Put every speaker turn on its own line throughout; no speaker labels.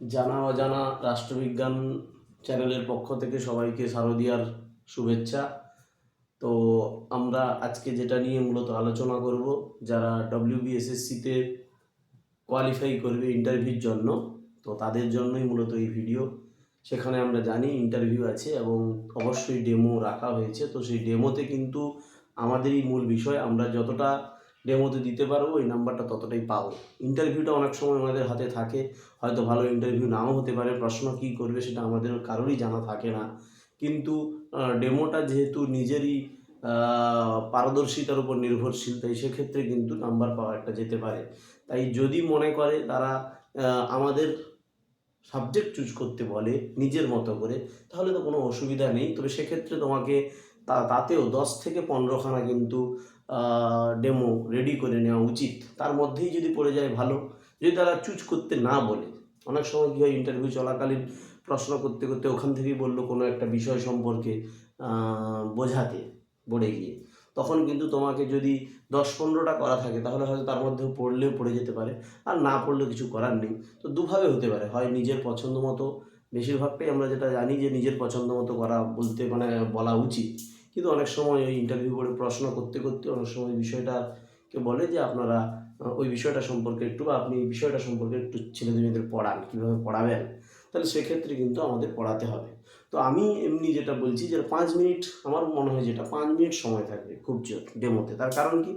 জানা অজানা রাষ্ট্রবিজ্ঞান চ্যানেলের পক্ষ থেকে সবাইকে শারদীয়ার শুভেচ্ছা। তো আমরা আজকে যেটা নিয়ে মূলত আলোচনা করব, যারা ডব্লিউবিএসএসসিতে কোয়ালিফাই করবে ইন্টারভিউর জন্য, তো তাদের জন্যই মূলত এই ভিডিও সেখানে আমরা জানি ইন্টারভিউ আছে এবং অবশ্যই ডেমো রাখা হয়েছে। তো সেই ডেমোতে কিন্তু আমাদেরই মূল বিষয়, আমরা যতটা ডেমোতে দিতে পারব ওই নাম্বারটা ততটাই পাবো। ইন্টারভিউটা অনেক সময় আমাদের হাতে থাকে, হয়তো ভালো ইন্টারভিউ নাও হতে পারে, প্রশ্ন কী করবে সেটা আমাদের কারোরই জানা থাকে না। কিন্তু ডেমোটা যেহেতু নিজেরই পারদর্শিতার উপর নির্ভরশীল, তাই সেক্ষেত্রে কিন্তু নাম্বার পাওয়া একটা যেতে পারে। তাই যদি মনে করে তারা আমাদের সাবজেক্ট চুজ করতে বলে, নিজের মতো করে, তাহলে তো কোনো অসুবিধা নেই। তবে সেক্ষেত্রে তোমাকে তা, তাতেও দশ থেকে পনেরোখানা কিন্তু ডেমো রেডি করে নেওয়া উচিত। তার মধ্যেই যদি পড়ে যায় ভালো। যদি তারা চুজ করতে না বলে, অনেক সময় কী হয় ইন্টারভিউ চলাকালীন প্রশ্ন করতে করতে ওখান থেকেই বলল কোনো একটা বিষয় সম্পর্কে বোঝাতে বোর্ডে গিয়ে। তখন কিন্তু তোমাকে যদি দশ পনেরোটা করা থাকে, তাহলে হয়তো তার মধ্যে পড়লেও পড়ে যেতে পারে। আর না পড়লেও কিছু করার নেই। তো দুভাবে হতে পারে। হয় নিজের পছন্দ মতো, বেশিরভাগটাই আমরা যেটা জানি যে নিজের পছন্দ মতো করা বলতে মানে বলা উচিত। কিন্তু অনেক সময় ওই ইন্টারভিউ বোর্ডে প্রশ্ন করতে করতে অনেক সময় বিষয়টাকে বলে যে আপনারা ওই বিষয়টা সম্পর্কে একটু বা আপনি বিষয়টা সম্পর্কে একটু ছেলেদের মেয়েদের পড়ান, কীভাবে পড়াবেন? তাহলে সেক্ষেত্রে কিন্তু আমাদের পড়াতে হবে। তো আমি এমনি যেটা বলছি যে পাঁচ মিনিট, আমার মনে হয় যেটা পাঁচ মিনিট সময় থাকবে খুব জোর ডেমোতে তার কারণ কি?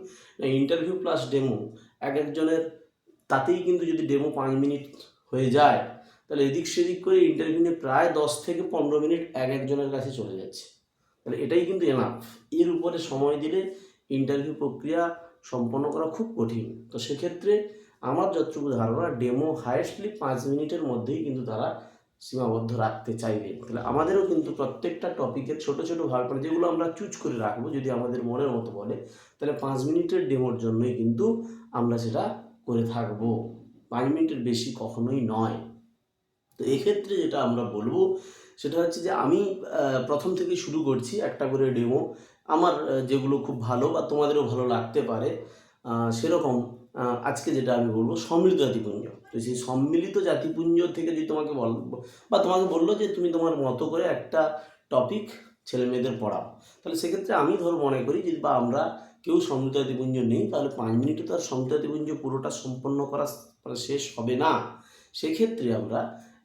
ইন্টারভিউ প্লাস ডেমো এক একজনের তাতেই কিন্তু যদি ডেমো পাঁচ মিনিট হয়ে যায়, তাহলে এদিক সেদিক করে ইন্টারভিউ নিয়ে প্রায় দশ থেকে পনেরো মিনিট এক একজনের কাছে চলে যাচ্ছে। তাহলে এটাই কিন্তু এনাফ। এর উপরে সময় দিলে ইন্টারভিউ প্রক্রিয়া সম্পন্ন করা খুব কঠিন। তো সেক্ষেত্রে আমার যতটুকু ধারণা ডেমো হায়েস্টলি পাঁচ মিনিটের মধ্যেই কিন্তু তারা সীমাবদ্ধ রাখতে চাইবে। তাহলে আমাদেরও কিন্তু প্রত্যেকটা টপিকের ছোট ছোটো ভাগ করে যেগুলো আমরা চুজ করে রাখব, যদি আমাদের মনের মতো বলে, তাহলে পাঁচ মিনিটের ডেমোর জন্যই কিন্তু আমরা সেটা করে থাকব। পাঁচ মিনিটের বেশি কখনোই নয়। তো এক্ষেত্রে যেটা আমরা বলব সেটা হচ্ছে যে আমি প্রথম থেকে শুরু করছি একটা করে ডেমো আমার যেগুলো খুব ভালো বা তোমাদেরও ভালো লাগতে পারে সেরকম আজকে যেটা আমি বলব সম্মিলিত জাতিপুঞ্জ। তো সেই সম্মিলিত জাতিপুঞ্জ থেকে যদি তোমাকে বল, বা তোমাকে বলল যে তুমি তোমার মতো করে একটা টপিক ছেলে মেয়েদের পড়াও, তাহলে সেক্ষেত্রে আমি ধর মনে করি যদি বা আমরা কেউ সম্মিলিত জাতিপুঞ্জ নেই, তাহলে পাঁচ মিনিটে তো আর জাতিপুঞ্জ পুরোটা সম্পন্ন করা মানে শেষ হবে না। সেক্ষেত্রে আমরা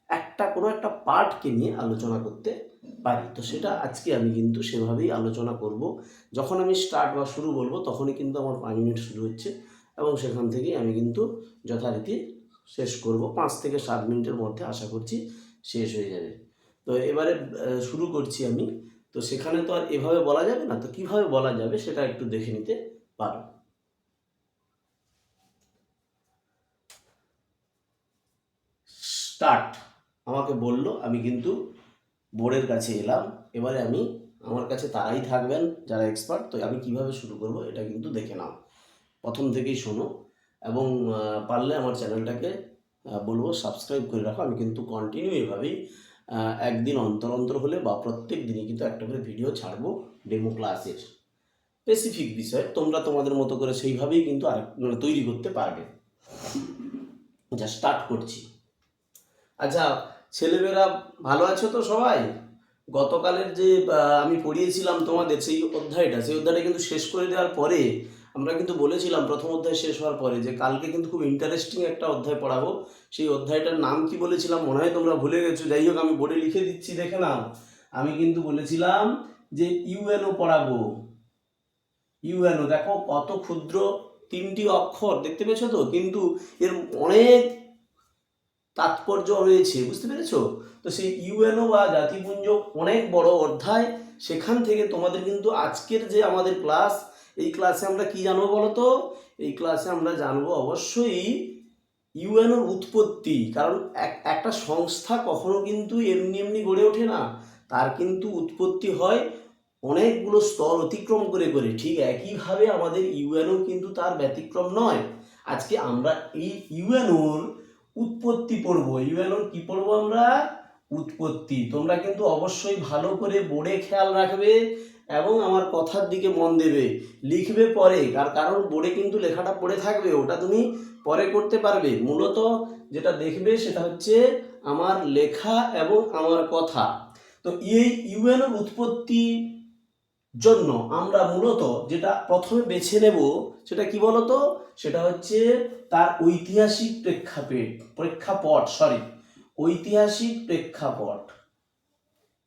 একটা কোনো একটা পার্টকে নিয়ে আলোচনা করতে পারি। তো সেটা আজকে আমি কিন্তু সেভাবেই আলোচনা করব। যখন আমি স্টার্ট বা শুরু বলব, তখনই কিন্তু আমার পাঁচ মিনিট শুরু হচ্ছে এবং সেখান থেকেই আমি কিন্তু যথারীতি শেষ করব। পাঁচ থেকে সাত মিনিটের মধ্যে আশা করছি শেষ হয়ে যাবে। তো এবারে শুরু করছি আমি। তো সেখানে তো আর এভাবে বলা যাবে না। তো কীভাবে বলা যাবে সেটা একটু দেখে নিতে পারো স্টার্ট আমাকে বলল, আমি কিন্তু বোর্ডের কাছে এলাম। এবারে আমি আমার কাছে তারাই থাকবেন যারা এক্সপার্ট তো আমি কীভাবে শুরু করব এটা কিন্তু দেখে নাও। প্রথম থেকেই শোনো এবং পারলে আমার চ্যানেলটাকে বলব সাবস্ক্রাইব করে রাখো। আমি কিন্তু কন্টিনিউ এভাবেই একদিন অন্তর অন্তর হলে বা প্রত্যেক দিনই কিন্তু একটা করে ভিডিও ছাড়বো ডেমো ক্লাসের স্পেসিফিক বিষয়, তোমরা তোমাদের মতো করে সেইভাবেই কিন্তু আর মানে তৈরি করতে পারবে। যা স্টার্ট করছি। আচ্ছা ছেলেমেয়েরা ভালো আছো তো সবাই? গতকালের যে আমি পড়িয়েছিলাম তোমাদের সেই অধ্যায়টা সেই অধ্যায়টা কিন্তু শেষ করে দেওয়ার পরে আমরা কিন্তু বলেছিলাম প্রথম অধ্যায় শেষ হওয়ার পরে যে, কালকে কিন্তু খুব ইন্টারেস্টিং একটা অধ্যায় পড়াবো। সেই অধ্যায়টার নাম কি বলেছিলাম মনে হয় তোমরা ভুলে গেছো। যাই হোক, আমি বোর্ডে লিখে দিচ্ছি, দেখে নাও। আমি কিন্তু বলেছিলাম যে, ইউএনও পড়াবো। ইউএনও, দেখো কত ক্ষুদ্র তিনটি অক্ষর, দেখতে পেয়েছ তো? কিন্তু এর অনেক তাৎপর্য রয়েছে, বুঝতে পেরেছ? তো সেই ইউএনও বা জাতিপুঞ্জ অনেক বড় অধ্যায়। সেখান থেকে তোমাদের কিন্তু আজকের যে আমাদের ক্লাস, এই ক্লাসে আমরা কি জানব বলো তো? এই ক্লাসে আমরা জানব অবশ্যই ইউএনওর উৎপত্তি। কারণ এক- একটা সংস্থা কখনো কিন্তু এমনি এমনি গড়ে ওঠে না। তার কিন্তু উৎপত্তি হয় অনেকগুলো স্তর অতিক্রম করে করে। ঠিক একইভাবে আমাদের ইউএনও কিন্তু তার ব্যতিক্রম নয়। আজকে আমরা এই ইউএনওর উৎপত্তি পড়ব। ইউএনওর কি পড়ব আমরা? উৎপত্তি। তোমরা কিন্তু অবশ্যই ভালো করে বোর্ডে খেয়াল রাখবে এবং আমার কথার দিকে মন দেবে। লিখবে পরে কার কারণ বোর্ডে কিন্তু লেখাটা পড়ে থাকবে, ওটা তুমি পরে করতে পারবে। মূলত যেটা দেখবে সেটা হচ্ছে আমার লেখা এবং আমার কথা। তো এই ইউএনওর উৎপত্তি জন্য আমরা মূলত যেটা প্রথমে বেছে নেব, সেটা কি বলতো? সেটা হচ্ছে তার ঐতিহাসিক প্রেক্ষাপট প্রেক্ষাপট সরি ঐতিহাসিক প্রেক্ষাপট।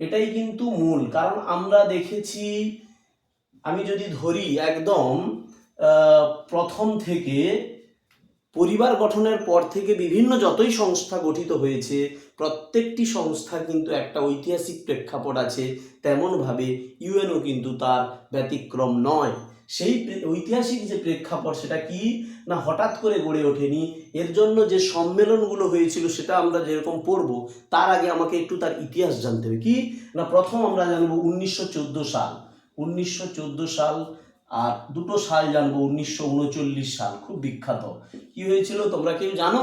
এটাই কিন্তু মূল, কারণ আমরা দেখেছি, আমি যদি ধরি একদম প্রথম থেকে, পরিবার গঠনের পর থেকে বিভিন্ন যতই সংস্থা গঠিত হয়েছে, প্রত্যেকটি সংস্থা কিন্তু একটা ঐতিহাসিক প্রেক্ষাপট আছে, তেমনভাবে ইউএনও কিন্তু তার ব্যতিক্রম নয়। সেই ঐতিহাসিক যে প্রেক্ষাপট সেটা কি? না হঠাৎ করে গড়ে ওঠেনি? এর জন্য যে সম্মেলনগুলো হয়েছিল সেটা আমরা যেরকম পড়ব, তার আগে আমাকে একটু তার ইতিহাস জানতে হবে। কি? না প্রথম আমরা জানব উনিশশো চোদ্দ সাল। উনিশশো চোদ্দ সাল আর দুটো সাল জানব, উনিশশো উনচল্লিশ সাল, খুব বিখ্যাত। কি হয়েছিল তোমরা কেউ জানো?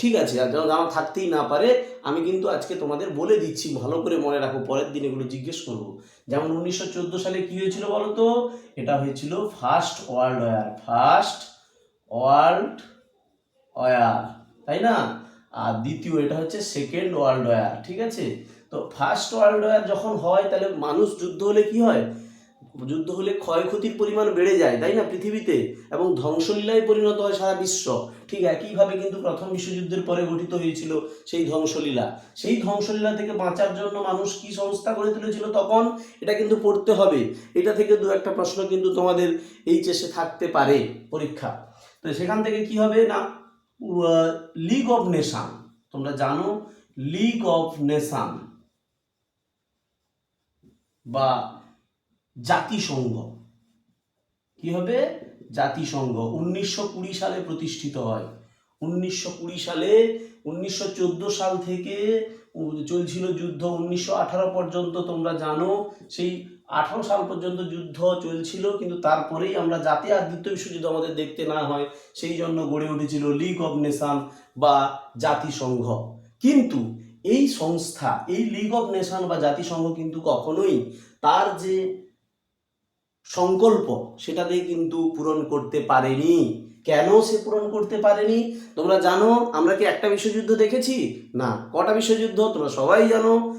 ঠিক আছে জানা থাকতেই না পারে, আমি কিন্তু আজকে তোমাদের বলে দিচ্ছি, ভালো করে মনে রাখো, পরের দিন এগুলো জিজ্ঞেস করব। যেমন উনিশশো চোদ্দ সালে কি হয়েছিল বলো তো? এটা হয়েছিল first world war first world war তাই না? আর দ্বিতীয়, এটা হচ্ছে সেকেন্ড ওয়ার্ল্ড ওয়ার ঠিক আছে? তো ফার্স্ট ওয়ার্ল্ড ওয়ার যখন হয়, তাহলে মানুষ যুদ্ধ হলে কি হয়? যুদ্ধ হলে ক্ষয়ক্ষতির পরিমাণ বেড়ে যায়, তাই না, পৃথিবীতে? এবং ধ্বংসলীলায় পরিণত হয় সারা বিশ্ব। ঠিক একইভাবে কিন্তু প্রথম বিশ্বযুদ্ধের পরে গঠিত হয়েছিল সেই ধ্বংসলীলা। সেই ধ্বংসলীলা থেকে বাঁচার জন্য মানুষ কি সংস্থা গড়ে তুলেছিল তখন? এটা কিন্তু পড়তে হবে। এটা থেকে দু একটা প্রশ্ন কিন্তু তোমাদের এইচএসে থাকতে পারে পরীক্ষা। তো সেখান থেকে কি হবে না? লিগ অফ নেশান তোমরা জানো লিগ অফ নেশান বা জাতিসংঘ। কি হবে? জাতিসংঘ। উনিশশো কুড়ি সালে প্রতিষ্ঠিত হয়। উনিশশো কুড়ি সালে, উনিশশো চোদ্দ সাল থেকে চলছিল যুদ্ধ। উনিশশো আঠারো পর্যন্ত তোমরা জানো, সেই আঠারো সাল পর্যন্ত যুদ্ধ চলছিল, কিন্তু তারপরেই আমরা যাতে আর দ্বিতীয় বিশ্বযুদ্ধ আমাদের দেখতে না হয়, সেই জন্য গড়ে উঠেছিল লিগ অব নেশান বা জাতিসংঘ। কিন্তু এই সংস্থা, এই লিগ অব নেশান বা জাতিসংঘ কিন্তু কখনোই তার যে সংকল্প সেটাতে কিন্তু পূরণ করতে পারেনি। কেন সে পূরণ করতে পারেনি? তোমরা জানো, আমরা কি একটা বিশ্বযুদ্ধ দেখেছি? না। কটা বিশ্বযুদ্ধ? তোমরা সবাই জানো।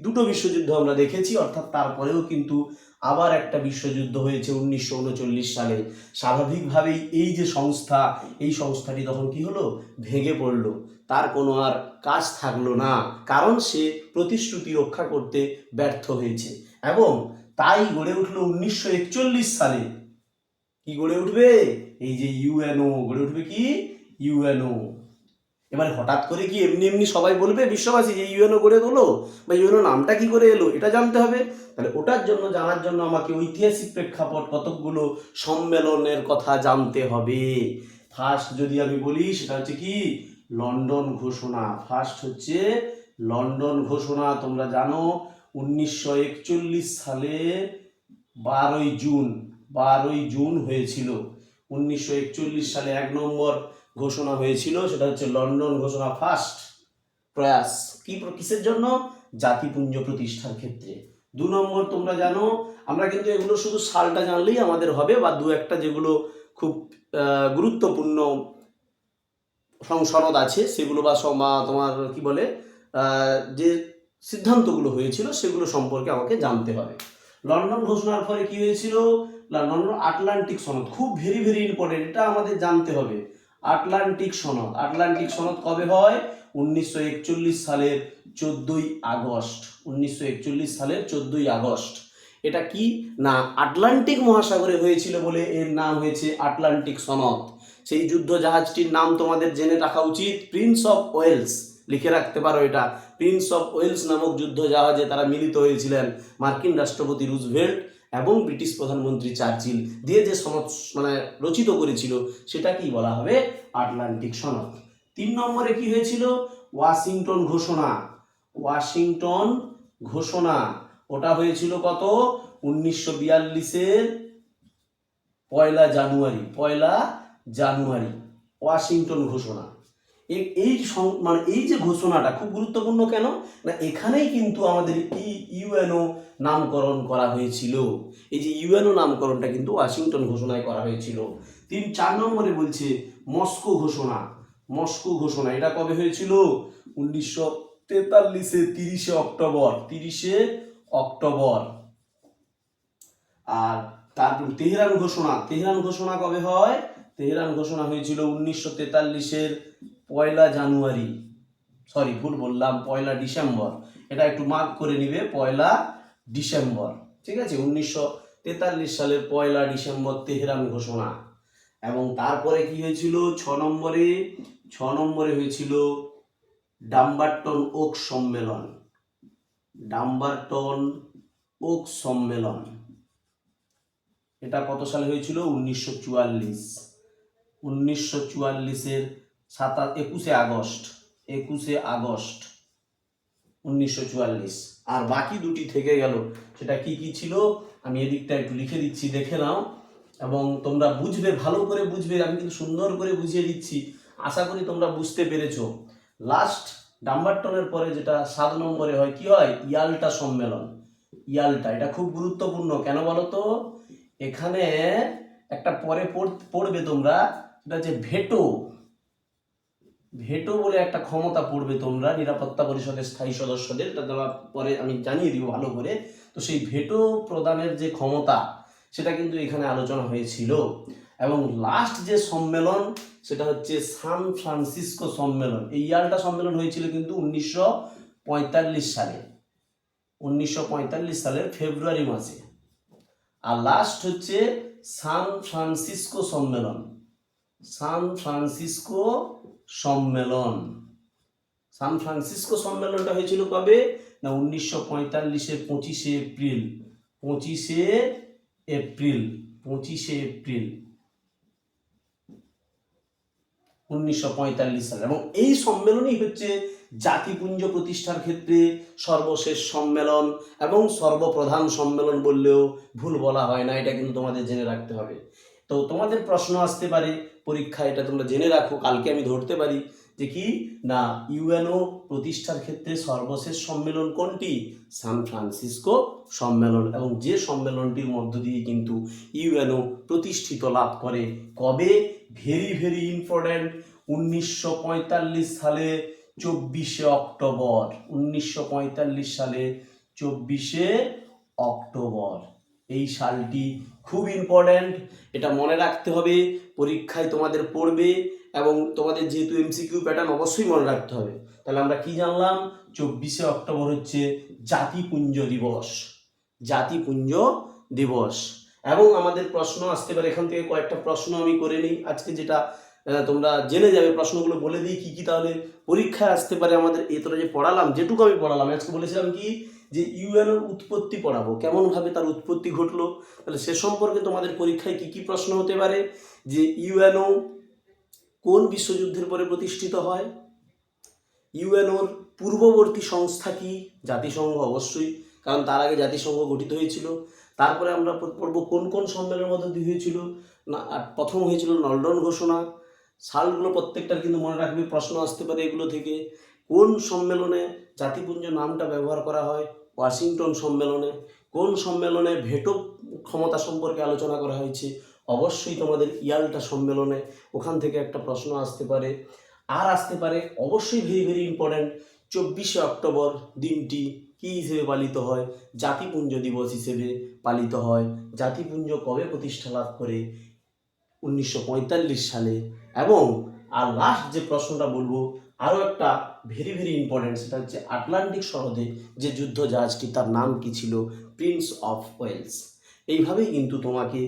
দুটো বিশ্বযুদ্ধ আমরা দেখেছি, অর্থাৎ তারপরেও কিন্তু আবার একটা বিশ্বযুদ্ধ হয়েছে উনিশশো উনচল্লিশ সালে। স্বাভাবিকভাবেই এই যে সংস্থা, এই সংস্থাটি তখন কি হলো? ভেঙে পড়ল। তার কোনো আর কাজ থাকল না, কারণ সে প্রতিশ্রুতি রক্ষা করতে ব্যর্থ হয়েছে। এবং তাই গড়ে উঠল উনিশশো সালে। কি গড়ে উঠবে? এই যে ইউএনও গড়ে উঠবে কি? ইউএনও এবারে হঠাৎ করে কি এমনি এমনি সবাই বলবে বিশ্ববাসী যে ইউএনও গড়ে তোলো? বা ইউএনও নামটা কি করে এলো? এটা জানতে হবে। তাহলে ওটার জন্য, জানার জন্য আমাকে ঐতিহাসিক প্রেক্ষাপট, কতকগুলো সম্মেলনের কথা জানতে হবে। ফার্স্ট যদি আমি বলি, সেটা হচ্ছে কি? লন্ডন ঘোষণা। ফার্স্ট হচ্ছে লন্ডন ঘোষণা, তোমরা জানো, উনিশশো একচল্লিশ সালে বারোই জুন বারোই জুন হয়েছিল। উনিশশো একচল্লিশ সালে এক নম্বর ঘোষণা হয়েছিল, সেটা হচ্ছে লন্ডন ঘোষণা ফার্স্ট প্রয়াস। কি কিসের জন্য? জাতিপুঞ্জ প্রতিষ্ঠার ক্ষেত্রে। দু নম্বর তোমরা জানো, আমরা কিন্তু এগুলো শুধু সালটা জানলেই আমাদের হবে, বা দু একটা যেগুলো খুব গুরুত্বপূর্ণ সংসনদ আছে, সেগুলো বা বা তোমার কি বলে যে সিদ্ধান্তগুলো হয়েছিল সেগুলো সম্পর্কে আমাকে জানতে হবে। লন্ডন ঘোষণার ফলে কি হয়েছিল? লন্ডন আটলান্টিক সনদ, খুব ভেরি ভেরি ইম্পর্টেন্ট এটা আমাদের জানতে হবে। আটলান্টিক সনদ আটলান্টিক সনদ কবে হয়? উনিশশো একচল্লিশ সালের চোদ্দই আগস্ট, উনিশশো একচল্লিশ সালের চোদ্দই আগস্ট। এটা কি? না, আটলান্টিক মহাসাগরে হয়েছিল বলে এর নাম হয়েছে আটলান্টিক সনদ। সেই যুদ্ধ জাহাজটির নাম তোমাদের জেনে রাখা উচিত। প্রিন্স অফ ওয়েলস লিখে রাখতে পারো এটা। প্রিন্স অফ ওয়েলস নামক যুদ্ধ জাহাজে তারা মিলিত হয়েছিলেন মার্কিন রাষ্ট্রপতি রুজভেল্ট এবং ব্রিটিশ প্রধানমন্ত্রী চার্চিল দিয়ে যে সনদ মানে রচিত করেছিল সেটা কি বলা হবে আটলান্টিক সনদ। তিন নম্বরে কি হয়েছিল? ওয়াশিংটন ঘোষণা। ওয়াশিংটন ঘোষণা। ওটা হয়েছিল কত? উনিশশো বিয়াল্লিশের পয়লা জানুয়ারি। পয়লা জানুয়ারি, ওয়াশিংটন ঘোষণা। এই মানে এই যে ঘোষণাটা খুব গুরুত্বপূর্ণ কেন? না, এখানেই কিন্তু আমাদের ইউএনও নামকরণ করা হয়েছিল। এই যে ইউএনও নামকরণটা কিন্তু ওয়াশিংটন ঘোষণায় করা হয়েছিল। তিন, চার নম্বরে বলছে মস্কো ঘোষণা। মস্কো ঘোষণা, এটা কবে হয়েছিল? উনিশশো তেতাল্লিশে তিরিশে অক্টোবর তিরিশে অক্টোবর। আর তারপর তেহরান ঘোষণা তেহরান ঘোষণা কবে হয়? তেহরান ঘোষণা হয়েছিল উনিশশো তেতাল্লিশের পয়লা জানুয়ারি। সরি ভুল বললাম, পয়লা ডিসেম্বর। এটা একটু মার্ক করে নিবে, পয়লা ডিসেম্বর। ঠিক আছে? উনিশশো তেতাল্লিশ সালের পয়লা ডিসেম্বর তেহরান ঘোষণা। এবং তারপরে কি হয়েছিল? ছ নম্বরে ছ নম্বরে হয়েছিল ডাম্বারটন ওক সম্মেলন। ডাম্বারটন ওক সম্মেলন। এটা কত সালে হয়েছিল? উনিশশো চুয়াল্লিশ। উনিশশো চুয়াল্লিশের সাতা, একুশে আগস্ট একুশে আগস্ট উনিশশো চুয়াল্লিশ। আর বাকি দুটি থেকে গেল, সেটা কি কি ছিল? আমি এদিকটা একটু লিখে দিচ্ছি, দেখে নাও। এবং তোমরা বুঝবে, ভালো করে বুঝবে, আমি কিন্তু সুন্দর করে বুঝিয়ে দিচ্ছি। আশা করি তোমরা বুঝতে পেরেছ। লাস্ট ডাম্বারটনের পরে যেটা সাত নম্বরে হয়, কি হয়? ইয়ালটা সম্মেলন। ইয়ালটা, এটা খুব গুরুত্বপূর্ণ। কেন বলো তো? এখানে একটা পরে পড়- পড়বে তোমরা। সেটা হচ্ছে ভেটো। ভেটো বলে একটা ক্ষমতা পড়বে তোমরা, নিরাপত্তা পরিষদের স্থায়ী সদস্যদের, এটা তোমরা পরে আমি জানিয়ে দিব ভালো করে। তো সেই ভেটো প্রদানের যে ক্ষমতা, সেটা কিন্তু এখানে আলোচনা হয়েছিল। এবং লাস্ট যে সম্মেলন, সেটা হচ্ছে সান ফ্রান্সিসকো সম্মেলন। এই ইয়ারটা সম্মেলন হয়েছিল কিন্তু উনিশশো পঁয়তাল্লিশ সালে। উনিশশো পঁয়তাল্লিশ সালের ফেব্রুয়ারি মাসে। আর লাস্ট হচ্ছে সান ফ্রান্সিসকো সম্মেলন। সান ফ্রান্সিসকো সম্মেলন। সান ফ্রান্সিসকো সম্মেলনটা হয়েছিল কবে? না, উনিশশো পঁয়তাল্লিশে পঁচিশে এপ্রিল। পঁচিশে এপ্রিল পঁচিশে এপ্রিল। উনিশশো পঁয়তাল্লিশ সালে। এবং এই সম্মেলনই হচ্ছে জাতিপুঞ্জ প্রতিষ্ঠার ক্ষেত্রে সর্বশেষ সম্মেলন এবং সর্বপ্রধান সম্মেলন বললেও ভুল বলা হয় না, এটা কিন্তু তোমাদের জেনে রাখতে হবে। তো তোমাদের প্রশ্ন আসতে পারে পরীক্ষা, এটা তোমরা জেনে রাখো, কালকে আমি ধরতে পারি যে কি? না, ইউএনও প্রতিষ্ঠার ক্ষেত্রে সর্বশেষ সম্মেলন কোনটি? সান ফ্রান্সিসকো সম্মেলন, এবং যে সম্মেলনটির মধ্য দিয়ে কিন্তু ইউএনও প্রতিষ্ঠিত লাভ করে। কবে? ভেরি ভেরি ইম্পর্ট্যান্ট উনিশশো পঁয়তাল্লিশ সালে চব্বিশে অক্টোবর। উনিশশো পঁয়তাল্লিশ সালে চব্বিশে অক্টোবর। এই সালটি খুব ইম্পর্ট্যান্ট এটা মনে রাখতে হবে, পরীক্ষায় তোমাদের পড়বে এবং তোমাদের যেহেতু এমসিকিউ প্যাটার্ন অবশ্যই মনে রাখতে হবে। তাহলে আমরা কি জানলাম? চব্বিশে অক্টোবর হচ্ছে জাতিপুঞ্জ দিবস। জাতিপুঞ্জ দিবস। এবং আমাদের প্রশ্ন আসতে পারে, এখান থেকে কয়েকটা প্রশ্ন আমি করে নিই। আজকে যেটা তোমরা জেনে যাবে, প্রশ্নগুলো বলে দিই, কি কি তাহলে পরীক্ষায় আসতে পারে আমাদের। এতটা যে পড়ালাম, যেটুকু আমি পড়ালাম আজকে বলেছিলাম কি যে ইউএনওর উৎপত্তি পড়াবো, কেমনভাবে তার উৎপত্তি ঘটলো, তাহলে সে সম্পর্কে তোমাদের পরীক্ষায় কি কি প্রশ্ন হতে পারে? যে ইউএনও কোন বিশ্বযুদ্ধের পরে প্রতিষ্ঠিত হয়? ইউএনওর পূর্ববর্তী সংস্থা কি? জাতিসংঘ অবশ্যই, কারণ তার আগে জাতিসংঘ গঠিত হয়েছিল। তারপরে আমরা পড়ব কোন কোন সম্মেলনের মধ্যে দিয়ে হয়েছিল? না প্রথম হয়েছিল নলডন ঘোষণা। সালগুলো প্রত্যেকটার কিন্তু মনে রাখবে প্রশ্ন আসতে পারে এগুলো থেকে। কোন সম্মেলনে জাতিপুঞ্জ নামটা ব্যবহার করা হয়? ওয়াশিংটন সম্মেলনে কোন সম্মেলনে ভেটো ক্ষমতা সম্পর্কে আলোচনা করা হয়েছে? অবশ্যই তোমাদের ইয়ালটা সম্মেলনে ওখান থেকে একটা প্রশ্ন আসতে পারে। আর আসতে পারে অবশ্যই ভেরি ভেরি ইম্পর্ট্যান্ট চব্বিশে অক্টোবর দিনটি কী হিসেবে পালিত হয়? জাতিপুঞ্জ দিবস হিসেবে পালিত হয়। জাতিপুঞ্জ কবে প্রতিষ্ঠা লাভ করে? উনিশশো পঁয়তাল্লিশ সালে। এবং আর লাস্ট যে প্রশ্নটা বলব আরও একটা ভেরি ভেরি ইম্পর্ট্যান্ট সেটা হচ্ছে আটলান্টিক সরহদে যে যুদ্ধ জাহাজটি তার নাম কি ছিল? প্রিন্স অফ ওয়েলস এইভাবেই কিন্তু তোমাকে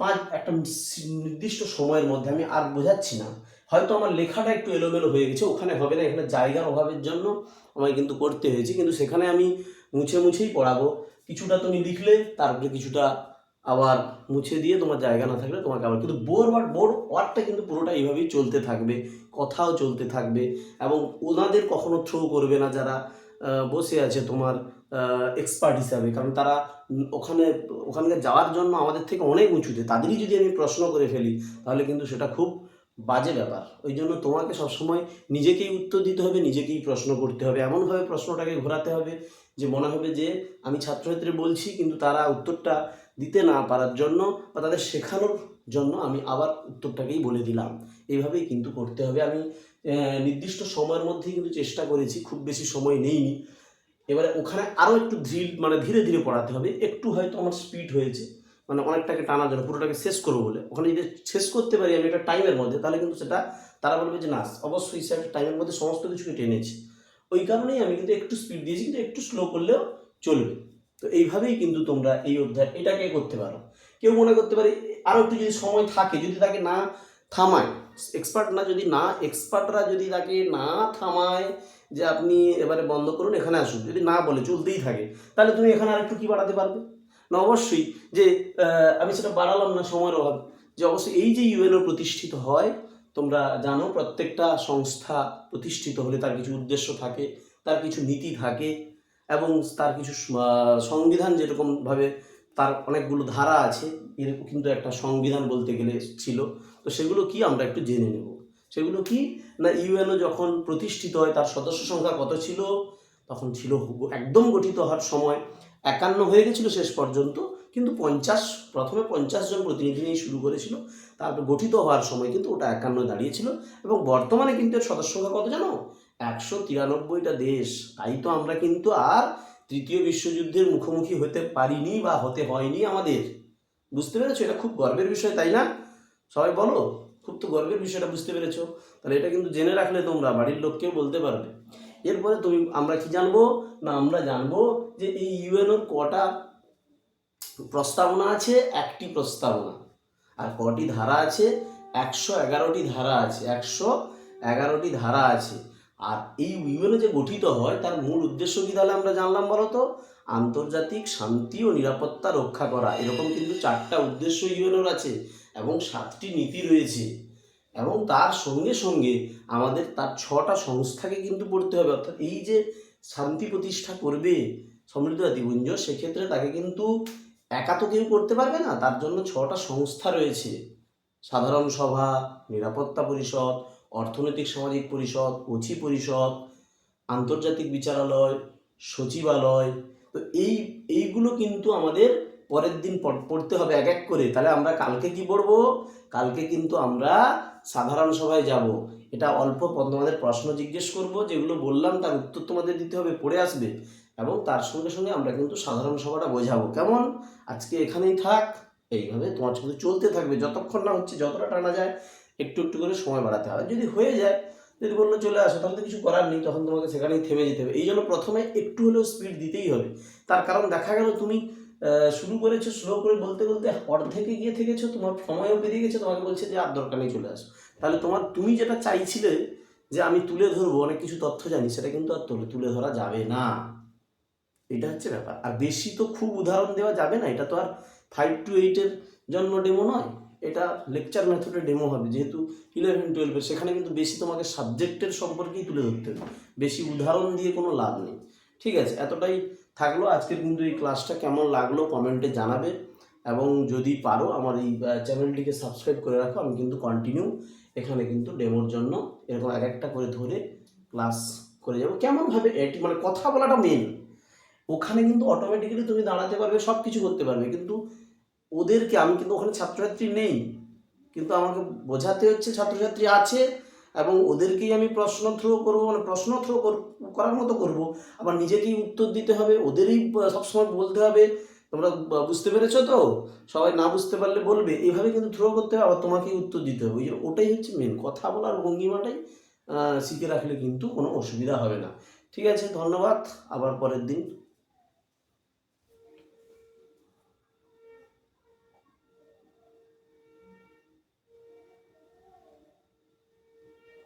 পাঁচ, একটা নির্দিষ্ট সময়ের মধ্যে আমি আর বোঝাচ্ছি না। হয়তো আমার লেখাটা একটু এলোমেলো হয়ে গেছে, ওখানে হবে না, এখানে জায়গার অভাবের জন্য আমায় কিন্তু করতে হয়েছে, কিন্তু সেখানে আমি মুছে মুছেই পড়াবো। কিছুটা তুমি লিখলে, তারপরে কিছুটা আবার মুছে দিয়ে তোমার জায়গা না থাকলে তোমাকে আবার কিন্তু বোর ওয়ার্ড বোর ওয়ার্ডটা কিন্তু পুরোটা এইভাবেই চলতে থাকবে, কথাও চলতে থাকবে এবং ওনাদের কখনো থ্রো করবে না যারা বসে আছে তোমার এক্সপার্ট হিসাবে। কারণ তারা ওখানে ওখানকে যাওয়ার জন্য আমাদের থেকে অনেক উঁচুতে। তাদেরই যদি আমি প্রশ্ন করে ফেলি, তাহলে কিন্তু সেটা খুব বাজে ব্যাপার। ওই জন্য তোমাকে সবসময় নিজেকেই উত্তর দিতে হবে, নিজেকেই প্রশ্ন করতে হবে। এমনভাবে প্রশ্নটাকে ঘোরাতে হবে যে মনে হবে যে, আমি ছাত্রছাত্রী বলছি, কিন্তু তারা উত্তরটা দিতে না পারার জন্য বা তাদের শেখানোর জন্য আমি আবার উত্তরটাকেই বলে দিলাম। এইভাবেই কিন্তু করতে হবে। আমি নির্দিষ্ট সময়ের মধ্যেই কিন্তু চেষ্টা করেছি, খুব বেশি সময় নেইনি। এবারে ওখানে আরও একটু ধীর মানে ধীরে ধীরে পড়াতে হবে। একটু হয়তো আমার স্পিড হয়েছে মানে অনেকটাকে টানার জন্য পুরোটাকে শেষ করব বলে। ওখানে যদি শেষ করতে পারি আমি একটা টাইমের মধ্যে, তাহলে কিন্তু সেটা, তারা বলবে যে না, অবশ্যই স্যার টাইমের মধ্যে সমস্ত কিছুকে টেনেছি। ওই কারণেই আমি কিন্তু একটু স্পিড দিয়েছি, কিন্তু একটু স্লো করলেও চলবে। তো এইভাবেই কিন্তু তোমরা এই অধ্যায়, এটাকে করতে পারো। কেউ মনে করতে পারে আরও একটু যদি সময় থাকে, যদি তাকে না থামায় এক্সপার্ট না যদি না এক্সপার্টরা যদি তাকে না থামায় যে আপনি এবারে বন্ধ করুন, এখানে আসুন। যদি না বলে, চলতেই থাকে। তাহলে তুমি এখানে আর একটু কি বাড়াতে পারবে? না, অবশ্যই যে আমি সেটা বাড়ালাম না, সময়ের অভাব। যে অবশ্যই এই যে ইউএনও প্রতিষ্ঠিত হয়, তোমরা জানো প্রত্যেকটা সংস্থা প্রতিষ্ঠিত হলে তার কিছু উদ্দেশ্য থাকে, তার কিছু নীতি থাকে। এবং তার কিছু সংবিধান যেরকমভাবে তার অনেকগুলো ধারা আছে এরকম কিন্তু একটা সংবিধান বলতে গেলে ছিল। তো সেগুলো কি আমরা একটু জেনে নেব? সেগুলো কি? না, ইউএনও যখন প্রতিষ্ঠিত হয়, তার সদস্য সংখ্যা কত ছিল? তখন ছিল একদম গঠিত হওয়ার সময়। একান্ন হয়ে গেছিল শেষ পর্যন্ত, কিন্তু পঞ্চাশ, প্রথমে পঞ্চাশ জন প্রতিনিধি নিয়ে শুরু করেছিল। তারপর গঠিত হওয়ার সময় কিন্তু ওটা একান্ন দাঁড়িয়েছিল। এবং বর্তমানে কিন্তু এর সদস্য সংখ্যা কত জানো? একশো তিরানব্বইটা দেশ। তাই তো আমরা কিন্তু আর তৃতীয় বিশ্বযুদ্ধের মুখোমুখি হতে পারিনি বা হতে হয়নি আমাদের। বুঝতে পেরেছ? এটা খুব গর্বের বিষয়, তাই না? সবাই বলো, খুব তো গর্বের বিষয়টা, বুঝতে পেরেছ? তাহলে এটা কিন্তু জেনে রাখলে তোমরা, বাড়ির লোককেও বলতে পারবে। এরপরে তুমি, আমরা কি জানব? না, আমরা জানব যে এই ইউএনওর কটা প্রস্তাবনা আছে, একটি প্রস্তাবনা। আর কটি ধারা আছে? একশো এগারোটি ধারা আছে, একশো এগারোটি ধারা আছে। আর এই ইউএনও যে গঠিত হয়, তার মূল উদ্দেশ্য কি তাহলে আমরা জানলাম বলো তো? আন্তর্জাতিক শান্তি ও নিরাপত্তা রক্ষা করা, এরকম কিন্তু চারটা উদ্দেশ্য ইউএনওর আছে এবং সাতটি নীতি রয়েছে। এবং তার সঙ্গে সঙ্গে আমাদের তার ছটা সংস্থাকে কিন্তু পড়তে হবে। অর্থাৎ এই যে শান্তি প্রতিষ্ঠা করবে সমৃদ্ধ জাতিপুঞ্জ, সেক্ষেত্রে তাকে কিন্তু একা তো কেউ করতে পারবে না, তার জন্য ছটা সংস্থা রয়েছে। সাধারণ সভা, নিরাপত্তা পরিষদ অর্থনৈতিক সামাজিক পরিষদ অচি পরিষদ, আন্তর্জাতিক বিচারালয়, সচিবালয়, তো এই, এইগুলো কিন্তু আমাদের পরের দিন পড়তে হবে এক এক করে। তাহলে আমরা কালকে কি পড়ব? কালকে কিন্তু আমরা সাধারণ সভায় যাব। এটা অল্প তোমাদের প্রশ্ন জিজ্ঞেস করব, যেগুলো বললাম তার উত্তর তোমাদের দিতে হবে, পড়ে আসবে। এবং তার সঙ্গে সঙ্গে আমরা কিন্তু সাধারণ সভাটা বোঝাবো। কেমন? আজকে এখানেই থাক। এইভাবে তোমার শুধু চলতে থাকবে। যতক্ষণ না হচ্ছে যতটা টানা যায় একটু একটু করে সময় বাড়াতে হবে যদি হয়ে যায়, যদি বলল চলে আসো, তাহলে তো কিছু করার নেই, তখন তোমাকে সেখানেই থেমে যেতে হবে। এই জন্য প্রথমে একটু হলেও স্পিড দিতেই হবে। তার কারণ দেখা গেল তুমি শুরু করেছ স্লো করে বলতে বলতে অর্ধেকে গিয়ে থেকেছো, তোমার সময়ও পেরিয়ে গেছে, তোমাকে বলছে যে আর দরকার নেই চলে আসো। তাহলে তোমার, তুমি যেটা চাইছিলে যে আমি তুলে ধরবো, অনেক কিছু তথ্য জানি, সেটা কিন্তু আর তুলে তুলে ধরা যাবে না। এটা হচ্ছে ব্যাপার। আর বেশি তো খুব উদাহরণ দেওয়া যাবে না, এটা তো আর ফাইভ টু এইটের জন্য ডেমো নয়। এটা লেকচার মেথডে ডেমো হবে। যেহেতু ইলেভেন টুয়েলভে সেখানে কিন্তু বেশি তোমাকে সাবজেক্টের সম্পর্কেই তুলে ধরতে হবে। বেশি উদাহরণ দিয়ে কোনো লাভ নেই। ঠিক আছে? এতটাই থাকল। আজকের কিন্তু এই ক্লাসটা কেমন লাগল কমেন্টে জানাবে। এবং যদি পারো, আমার এই চ্যানেলটিকে সাবস্ক্রাইব করে রাখো। আমি কিন্তু কন্টিনিউ এখানে কিন্তু ডেমোর জন্য এরকম এক একটা করে ধরে ক্লাস করে যাব। কেমনভাবে এটি মানে কথা বলাটা মেন ওখানে কিন্তু অটোমেটিক্যালি তুমি দাঁড়াতে পারবে সব কিছু করতে পারবে। কিন্তু ওদেরকে, আমি কিন্তু ওখানে ছাত্রছাত্রী নেই, কিন্তু আমাকে বোঝাতে হচ্ছে ছাত্রছাত্রী আছে এবং ওদেরকেই আমি প্রশ্ন থ্রো করব মানে প্রশ্ন থ্রো করার মতো করব। আবার নিজেকেই উত্তর দিতে হবে, ওদেরই সবসময় বলতে হবে, তোমরা বুঝতে পেরেছ তো? সবাই না বুঝতে পারলে বলবে এইভাবে কিন্তু থ্রো করতে হবে, আবার তোমাকেই উত্তর দিতে হবে। ওই ওটাই হচ্ছে মেন কথা বলার ভঙ্গিমাটাই শিখে রাখলে কিন্তু কোনো অসুবিধা হবে না। ঠিক আছে, ধন্যবাদ, আবার পরের দিন।